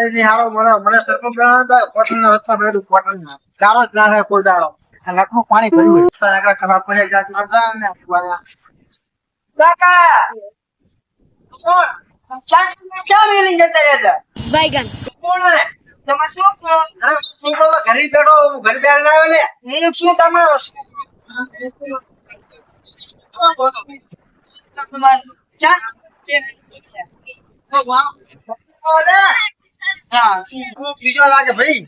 એની હારો મને મને સરપંચ બનાવ્યો તો કોટનના રસ્તા પર કોટનના દાડો જ ના થાય કોઈ દાડો આ પાણી ભર્યું આગળ ખરાબ પડે જાત મારતા ને કાકા! ઘરે બેઠો હું. બીજો લાગે ભાઈ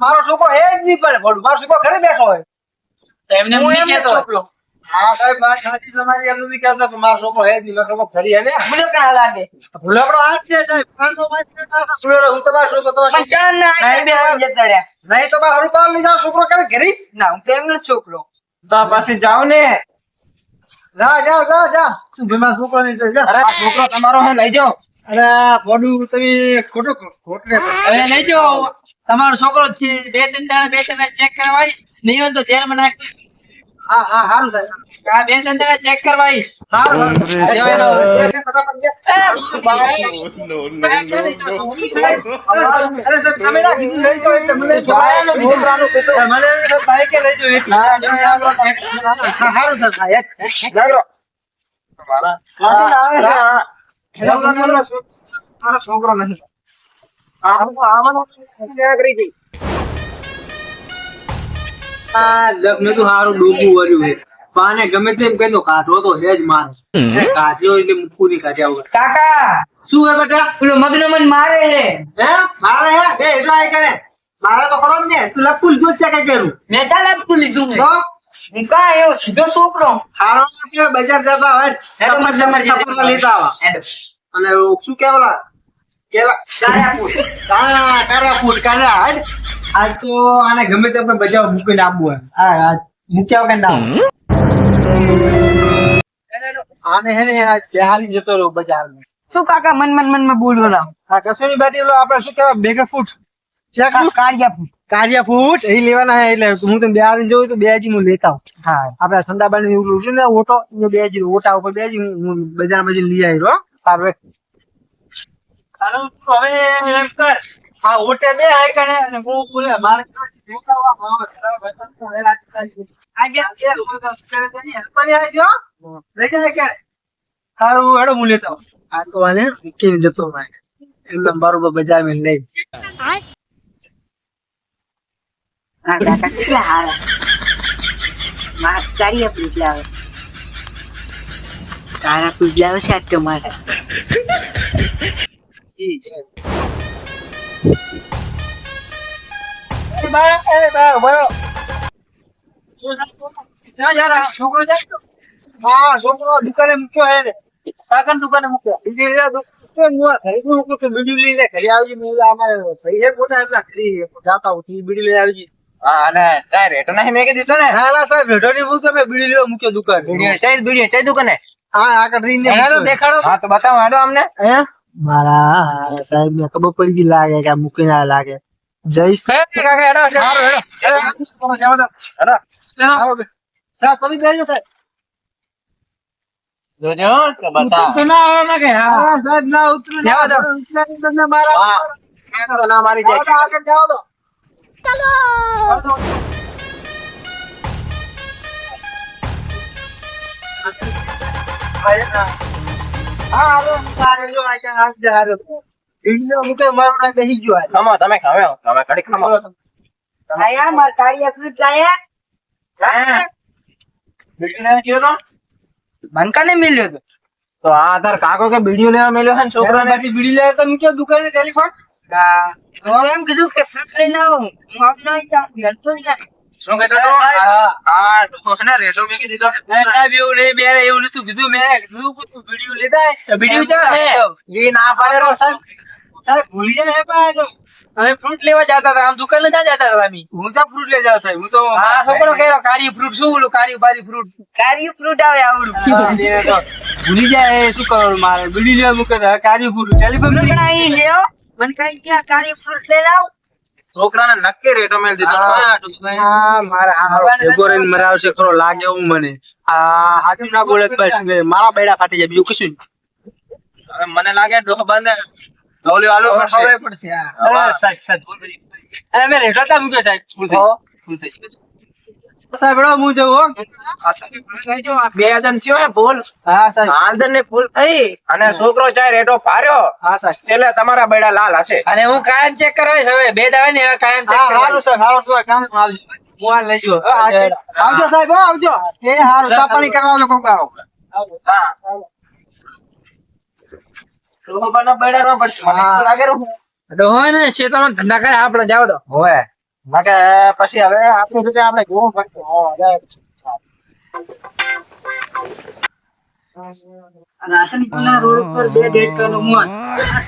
મારા છોકરો. એ જ નહીં પડે મારો છોકરો ઘરે બેઠો હોય. એમને હું એમ. છોકરો. હા સાહેબ વાત સાચી તમારી એમ નથી કહેતો પણ મારો છોકરો હે જ નહીં મારો છોકરો ઘરે હે ને મને કેવા લાગે. ભૂલકડો આ છે સાહેબ. કાંનો વાત છે, કાંનો હું તમારો છોકરો તમારો પણ ના નહીં, બે આવી જતા રહ્યા. નહીં તો મારા હરું લઈ જાઓ છોકરો કરે ઘરે? ના હું તો એમનો છોકરો. તો પછી જાઓ ને. જા જા જા જા. ભાઈ છોકરો નહીં જા. અરે. છોકરો તમારો હે લઈ જાઓ. અરે બોડું તમે ખોટો ખોટને લઈ જાઓ. તમારો છોકરો બે ત્રણ દાડા બે ત્રણ ચેક કરવાઈશ નહીં હોય તો જેલમાં નાખીશ. હા હા સારું સાહેબ આ બે ત્રણ ચેક કરવાઈશ સારું સારું જો એનો. ફટાફટ જા. no, no, no, no. અરે સાહેબ તમે કીધું લઈ જાઓ એટલે મને છોકરાનું કીધું. મને એમ કે લઈ જાઓ એટલે. હા, જો એનો. હા, સારું સાહેબ. હા, એક એક લાગરો. મારો છોકરો. નથી. આ જગને તો હારું ડૂબું વર્યું છે. પાને ગમે તેમ કહી દો કાઢવો તો હે જ મારે. કાઢ્યો એટલે મૂકવું નહીં કાઢ્યા વગર. કાકા! શું હે બેટા? પેલો મગનો મન મારે હે હે? મારે હે? બે એટલા આય કરે. મારે તો ખરો ને. તું લપુલ જો ત્યાં કઈ કરું મેં ચાલ આપતું લીધું તો? હું એવો સીધો છોકરો. હારો કે બજાર જતા સફર સફર લેતા આવા. અને શું કેવલા કેલા કાળિયાપુર. કારા કારા ફૂટ કારા. આજ તો આને ગમે તે આપણે બજાવ મૂકીને આપવું આ આ મૂક્યા વગર ના. આને હે ને આ બેહારી જતો રહ્યો બજાર શું કાકા મન મન મનમાં બોલો હા કશું ની બેટી આપણે શું કહેવાય બેગા ફૂટ કાર્યા ફૂટ કાર્યા ફૂટ એ લેવાના હે એટલે હું તને બેહારીને જોઉં તો બે હું લેતા આવું. હા. આપણે સંદાબાની ની છે ને ઓટો બે હજી ઓટા ઉપર બેજી હું- બજાર પછી લઈ આવ્યો તું હવે એમ કર. આ ઓટે બે આય અને હું બોલે મારે દેખાવા ભાવ બરાબર તો હવે રાત આ ગયા બે લોકો તો ને ક્યારે? હેડો હું લેતો આવું. આ તો આને મૂકીને જતો ભાઈ એમને બરોબર બજારમાં લઈ હા કાકા કેટલા હારા. મારા કાળિયાપુર એટલે આવે. એટલે આવે છે બરો ક્યાં જા હા છોકરો દુકાને મૂક્યો હે ને. કાકાની દુકાને મૂક્યો. બીડી લઈને ઘરે આવજે? મેં અમારે ભાઈ પોતા એમના ઘરે જાતા હું તી બીડી લઈને આવજે. હા અને કાંઈ રેટો નહીં મેં કીધું તો ને હા ના સાહેબ રેઢો ની મૂક્યો મેં બીડી લેવા મૂક્યો દુકાન. બીડીઓ ચઈ બીડીઓ દુકાને? હા આગળ. દેખાડો. હા તો બતાવો હાડો અમને. હે? મારા સાહેબ ને ખબર પડી ગઈ લાગે કે મૂકી ના લાગે. જઈશ. મારા. મનકાને મિલ્યો તો. તો આ તાર કાકો કે બીડીઓ લેવા મેલ્યો છે ને છોકરાને છોકરાને? બેઠી બીડી લેવા તમે મૂક્યો દુકાને ટેલિફોન હું. એમ કીધું કે ફ્રૂટ લઈને આવો હું આવતો નહીં તો ગલતો નહીં. શું કહેતો તો આ આ ડોહાને રેટો મેકી દીધો સાહેબ એવું નહીં મેં એવું નતું કીધું મેં કીધું તું વીડિયો લેતા આય. તો બીડીઓ ચા હે એ ના પાડે તો સાહેબ. સાહેબ ભૂલી જાય હે પાછો. અમે ફ્રૂટ લેવા જતા હતા આમ દુકાન જ્યાં જતા હતા અમે. હું તો ફ્રૂટ લઈ જાવ સાહેબ હું તો હા છોકરો કહેલો કારી ફ્રૂટ શું બોલું કારી બારી ફ્રૂટ કાર્ય ફ્રૂટ આવે આવડું. ભૂલી જાય શું કરવાનું મારે? ભૂલી જાય મૂકે તો ફ્રૂટ ચાલી પણ લેવો લ્યો મને કઈ ક્યાં કાર્ય ફ્રૂટ લઈ લાવ. છોકરાને નક્કી રેટો મેલ દીધો આ મારા ભેગો રહીને મરાવશે ખરો લાગે એવું મને. આ હાથું ના બોલે બસ મારા બેડા ફાટી જાય બીજું કશું મને લાગે ડોહ બંધ. ડોલી વાલો પડશે. પડશે અરે સાહેબ સાહેબ અરે મેં રેટો તા મૂક્યો સાહેબ ફૂલ થઈ ગયું. ફૂલ થઈ ગયું. સાહેબ હેડો હું જઉં હો બે હજાર થયો હે ભૂલ હા સાહેબ. આંદરની ભૂલ થઈ અને છોકરો ચાય રેટો પાર્યો હા સાહેબ. એટલે તમારા બેડા લાલ હશે. અને હું કાયમ ચેક કરવા હવે બે દાડા ને કાયમ ચેક કરવા હારું સાહેબ. હારું તો કામ આવજો સાહેબ આવજો. એ સારું ચા પાણી કરવા આવજો કોક આવો. હા. ડોહો ને શેતાનો ધંધા કરે આપડે જાવ તો. હોય. માટે પછી હવે આપણી રીતે આપણે જોવું પડશે રાતનપુરના રોડ પર બે દેડકાનું મોત.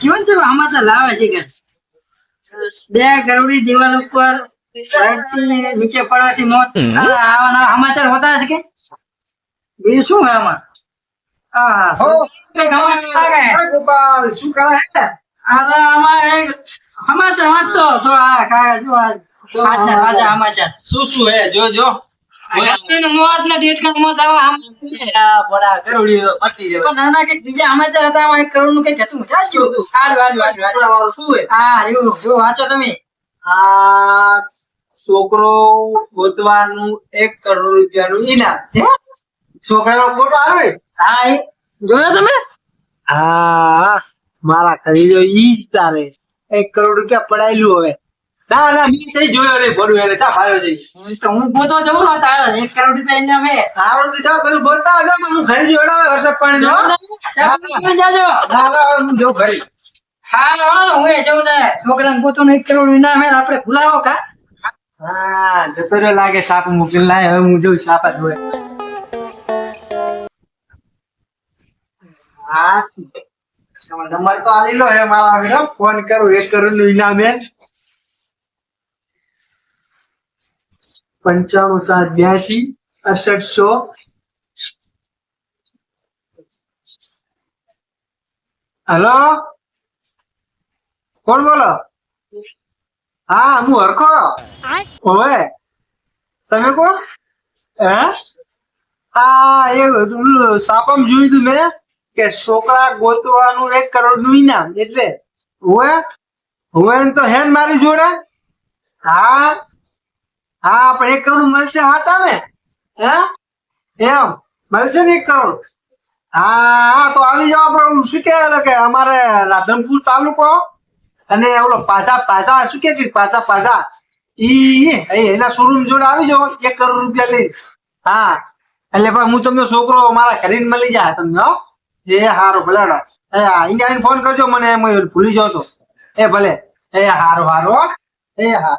જીવન છે હમાસા લાવે છે કે બે કરોડી દિવાલ ઉપર નીચે પડવાથી મોત. આ સમાચાર હોતા છે કે? બીજું શું હોય આમાં? શું? કરે આમાં એક સમાચાર વાંચતો હતો. કાગળ જો આ આજના સમાચાર શું શું હે જો જો. છોકરો ગોતવાનું એક કરોડ રૂપિયાનું ઇનામ છોકરા છોકરાનો ફોટો આવે? હા એ. જોયો તમે? હા મારા ખરીદો ઈ જ તારે. એક કરોડ રૂપિયા પડાયેલું હવે. ના ના મી થઈ જોયો લે ભરું એટલે ચા ભાયો જઈ તો હું ગોતો જવું ને તારે એક કરોડ રૂપિયા એને હે હારો તો જાઓ તમે આવજો ને હું ખરીદી જોડાવે વરસાદ પાણી ચાલો, ચા જાજો. ના ના હું જો ખરી હા હાલો, હું એ જઉં તારે છોકરાને પોતાનું એક કરોડ વિના હે આપણે ભૂલાવો કા? હા જતો રહ્યો લાગે સાપ મૂકીને લાય હવે હું જોઉં સાપ ધોય હા. તમારો નંબર તો આલી લો હે મારા બેટા ફોન કરું એક કરોડનું ઇનામ પંચાણું સાત બ્યાસી અસઠસો હલો? કોણ બોલો? હા, હું હરખો. હવે તમે કોણ? હે? આ એ સાપમ જોયું તું મેં કે છોકરા ગોતવાનું એક કરોડનું ઇનામ, એટલે. ઓવે? એમ તો હેન મારી જોડે? હા? હા, પણ એક કરોડ મળશે હાતા ને હે? એમ? મળશે ને એક કરોડ? હા, તો આવી જાવ આપણે શું કહેવાય કે અમારે રાધનપુર તાલુકો અને ઓલો પાછા પાછા, શું કે પાછા પાછા? ઈ એના શોરૂમ જોડે આવી જાઓ, એક કરોડ રૂપિયા લઈ હા, એટલે ભાઈ હું તમને છોકરો મારા ઘરે મળી જાય તમને, હો. એ હારું, ભલે એ અહીંયા આવીને ફોન કરજો, મને એમ ભૂલી જાવ તો. એ, ભલે. એ, હારું હારું એ, હા.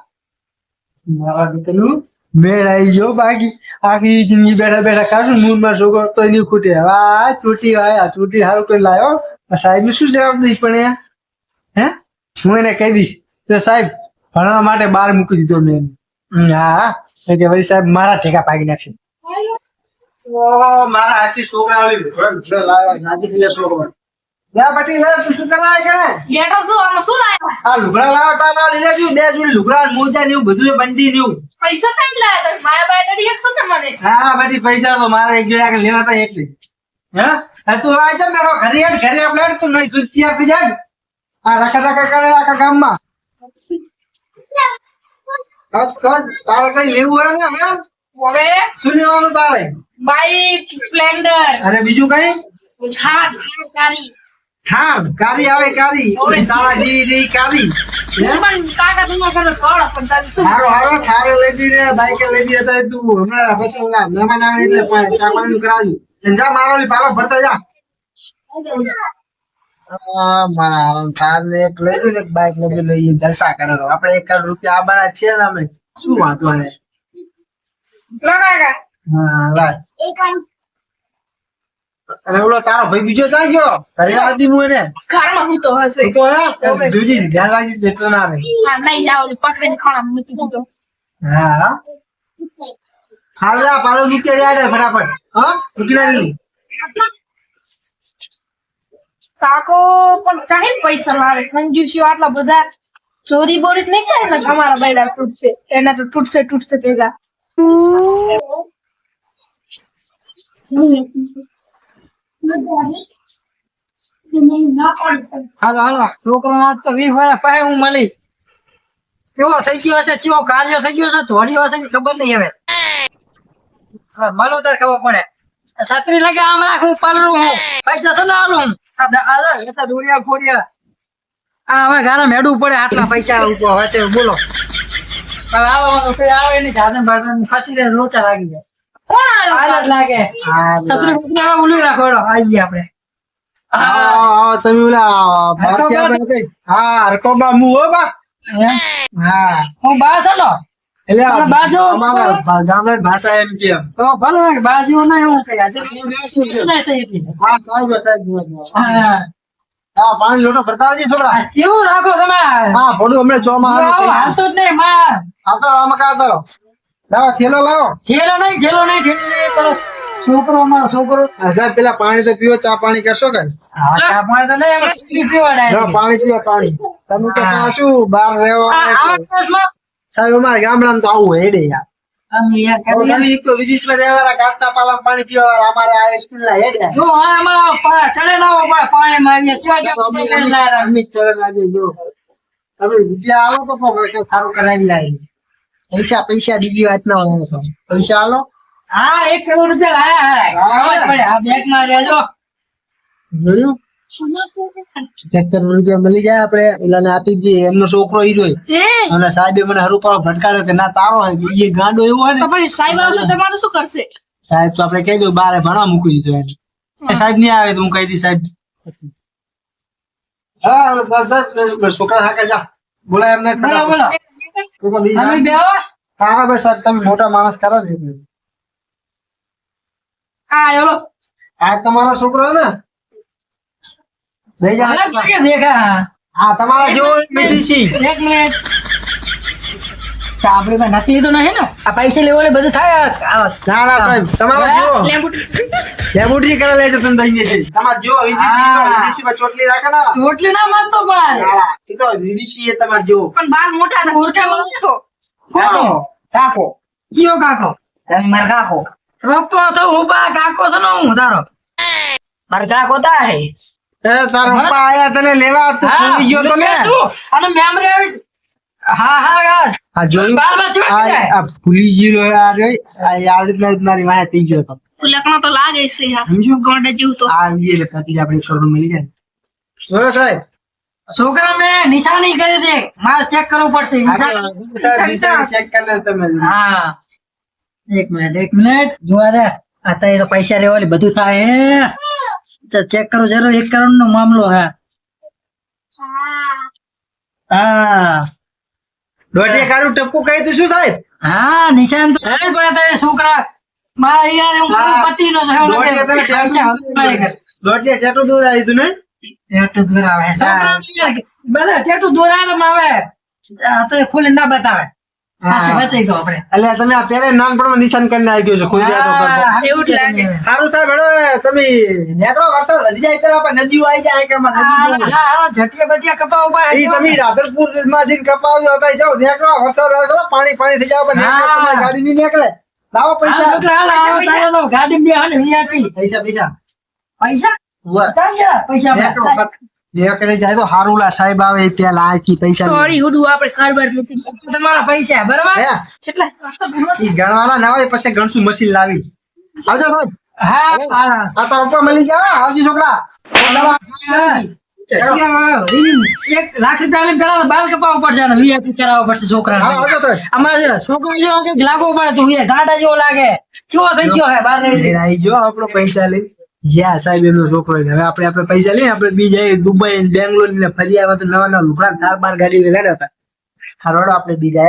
મારા દીકરાનું મેળ આવી ગયો. બાકી આખી જિંદગી બેઠા બેઠા કાઢું મૂળમાં છોકરો તો નહીં ખૂટે. હવે આ ચૂંટી આ ચૂંટી સારું કોઈ લાવ્યો સાહેબનું શું જવાબ દઈશ પણ હે? હું એને કહી દઈશ. તો સાહેબ ભણવા માટે બહાર મૂકી દીધો મેં. હા. કે ભાઈ સાહેબ મારા ઠેકા પાકી નાખશે. ઓ મારા આજથી છોકરા આવી લાવ્યા. નાજી છોકરો. લે બટી લે તું શું કરાય કે બેઠો છું આમાં શું લાવ્યા આ લુગડા લાવ્યા તા ના બે જોડી લુગડા મોજા ને એવું બધું બંડી ને એવું. પૈસા કેમ મારા પાસે નડી એકસો તમને હા બટી પૈસા તો મારે એક જોડા કે લેવા તા એટલે. હે? તું આ જા મેરો ઘરે હેડ ઘરે આપણે તું નહીં તું તૈયાર થઈ જાય આ રખા રાખા કરે આખા ગામમાં. કદ કદ તારે કઈ લેવું હોય ને હે શું લેવાનું તારે? Bike Splendor. અરે બીજું કઈ? હા હા કારી આવે કારી. તારા જેવી જેવી કારી. હારો હારો થારે લઈ રે બાઈકે લઈ હતા તું. હમણાં પછી મહેમાન આવે એટલે ચા પાણી કરાવજો જા મારો પાલો ભરતા જા. આ મારા હારાને થાર ને એક લઈ લો ને બાઈક લઈ લઈએ જલસા કરે આપણે એક કરોડ રૂપિયા આબાના છે ને અમે. શું વાંધો હે અને ઓલો તારો ભાઈ બીજો ત્યાં ગયો. ઘરે હતી હું એને. ઘરમાં હું તો હશે. તો હે? જોજી ધ્યાન રાખી દેતો ના રે હા નહીં જાવ પકડીને ખાણા મૂકી દીધો. હા. હાલ પાલો મૂકી જાય ફટાફટ. હા? મૂકી ના દીધી કાકો પણ કાહે પૈસા લાવે કંજુસીઓ આટલા બધા ચોરી બોરી જ નહીં કરે ને? અમારા બૈડા તૂટશે. એના તો તૂટશે તૂટશે ભેગા. હાલો હાલો. છોકરા તો વીસ વર્ષ પાસે હું મળીશ. કેવો થઈ ગયો હશે? ચેવો કાર્ય થઈ ગયો છે ધોળ્યો હશે ખબર નહીં હવે? મળું તાર ખબર પડે. છત્રી લાગે આમ રાખું પલરું હું. પૈસા છે ને આલું આ દ- આ હવે ઘરે મેડવું પડે, આટલા પૈસા ઉપર હોય તે બોલો. હવે આવો આવે નહીં સાધન ફસી દે લોચા લાગી જાય. લાગે. છત્રી મૂકીને હવે ઉલી રાખો હેડો, આવી ગયા આપણે આવો, આવો, તમે ઓલા ભારતીય હરકોબા? બા હતા? હા હરકોબા મુ હો બા. હા. હું બા છે ને એટલે બાજુ ગામડાની ભાષા એમ કે તો ભલે બાજુ ના એવું કઈ. આજે નહીં થઈ એટલી. હા સાહેબ સાહેબ હા હા. પાણી લોટો ભરતા આવજે છોકરા. આ રાખો તમે હા ભોડું હમણાં ચોમા હાલતો જ નહીં માં. આવતો રામ આમાં કાં આવતો રહો. લાવો થેલો લાવો. નહીં પેલો છોકરો સાહેબ પેલા પાણી તો પીવો ચા પાણી કરશો કઈ ચા પાણી તો નહીં ના. પાણી પીવો પાણી. તમે તો. શું બહાર રહેવા સાહેબ અમારે ગામડામાં તો આવું હેડે યાર. વિદેશમાં રહેવાવાળા કાચના પાલામાં પાણી પીવા અમારે આ સ્કૂલના હેડે જો અમારા ચડે ના પાણી જો. તમે રૂપિયા આવો તો સારું કરાવી લાવી પૈસા પૈસા બીજી વાત ના હોય છો પૈસા આલો. હા એક કરોડ રૂપિયા લાયા. હા પડે. રહેજો. જોયું? રૂપિયા મળી જાય ઓલાને આપી દઈએ. એમનો છોકરો ઈ જોઈ. અને સાહેબે મને હરું પાડો ભટકાડ્યો કે ના તારો હોય. એ ગાંડો એવો હોય ને. પછી સાહેબ આવશે તમારું શું કરશે? સાહેબ તો આપણે કહી દઉં બારે ભણવા મૂકી દીધો એને. સાહેબ નહીં આવે તો હું કહી દઈ સાહેબ. હા સાહેબ છોકરા હાકે જા. બોલાય એમને બોલો બોલો. તું તો બીજા તમે બેહો હા ભાઈ સાહેબ તમે મોટા માણસ કરો છો. હા ચલો આ તમારો છોકરો ને? લઈ જા દેખા હા તમારા જેવો વિદેશી એક મિનિટ. ચાપડી માં નકલી તો નહીં ને? આ પૈસા લેવો એટલે બધું થાય. ના ના સાહેબ તમારા લેબોરેટરી કરે જશે ને થઈ જશે તમારા જેવો વિદેશી હા. વિદેશીમાં ચોટલી રાખે ના? ચોટલી ના માનતો પણ. એ તો વિદેશી એ તમારે જો. પણ બાલ મોટા હતા મોટા મોટો કાકો કાકો. જીઓ કાકો. તમે મારા કાકો. પપ્પો તો ઉબા કાકો છે ને હું તારો. મારા કાકો તા હે. એ તારો પપ્પા આયા તને લેવા તું હા ભૂલી ગયો તો ને? અને મેમરી આવી હા હા ગાસ આ જોયું બાર બાજુ આ ભૂલી ગયો? યાર આ યાર રીતના જ મારી માયા થઈ ગયો હતો. લકણો તો લાગે છે હા. સમજો? ગોંડા જેવું તો. આ લીએ પતિ આપણે શોરૂમ મળી જાય બોલો સાહેબ છોકરા મેં નિશાની કરી દે. મારે ચેક કરવું પડશે. નિશાની ચેક કરી લે તમે. હા. એક મિનિટ એક મિનિટ. જોવા દે. અત્યારે તો પૈસા લેવા બધું થાય હે? ચેક કરો જરૂર એક કરોડ નો મામલો હે. હા. દોઢે કારું ટપકું કહી તું શું સાહેબ. હા નિશાન તો કરવું પણ છોકરા મારા યાર હું પતિ નો ટેટુ દૂર આવી તું ટેટુ બધા ટેટુ તો આવે આ તો ખોલી ના બતાવે. એટલે તમે આ પહેલા નાનપણમાં નિશાન કરીને આવી ગયો છો એવું જ લાગે. સારું સાહેબ હેડો તમે નેકરો વરસાદ વધી જાય પેલા આપણે નદીઓ આવી જાય કે આમાં હા, નદી હા, હા, જટિયા બટિયા કપાવ ઊભા એ તમે રાધનપુરમાંથી કપાવ્યો હતા જાઓ નેકરો વરસાદ આવે પાણી પાણી થઈ જાવ ગાડી ની નીકળે. લાવો પૈસા. છોકરા, પૈસા, તારે તો ગાડી બે હાલ VIP. પૈસા પૈસા. પૈસા. પૈસા નેકરો આપે. જાય તો હારું લા સાહેબ આવે એ પેલા આથી પૈસા થોડી હુડું આપણે કારબાર મૂકી તમારા પૈસા બરાબર? કેટલા? ઈ ગણવાના ના હોય પછી ગણશું મશીન લાવી. આવજો સાહેબ. હા હા આ તો ઉપર મળી ગયા આવજો છોકરા. એક લાખ રૂપિયા પેલા બાલ કપાવવા પડશે અને VIP કરાવવો પડશે હા છોકરાને આવજો સાહેબ અમારે છોકરો જેવો કંઈક લાગવો પડે તો એ જેવો લાગે. કેવો થઈ ગયો હે બાર જો આપણો પૈસા લઈ. જ્યાં સાહેબ એમનો છોકરો. હવે આપણે આપણે પૈસા લઈએ આપણે બીજા દુબઈ બેંગ્લોર ને ફરી આવ્યા તો નવા નવા લુકડા થાર બાર ગાડી લઈને હતા. હારોડો આપણે બીજા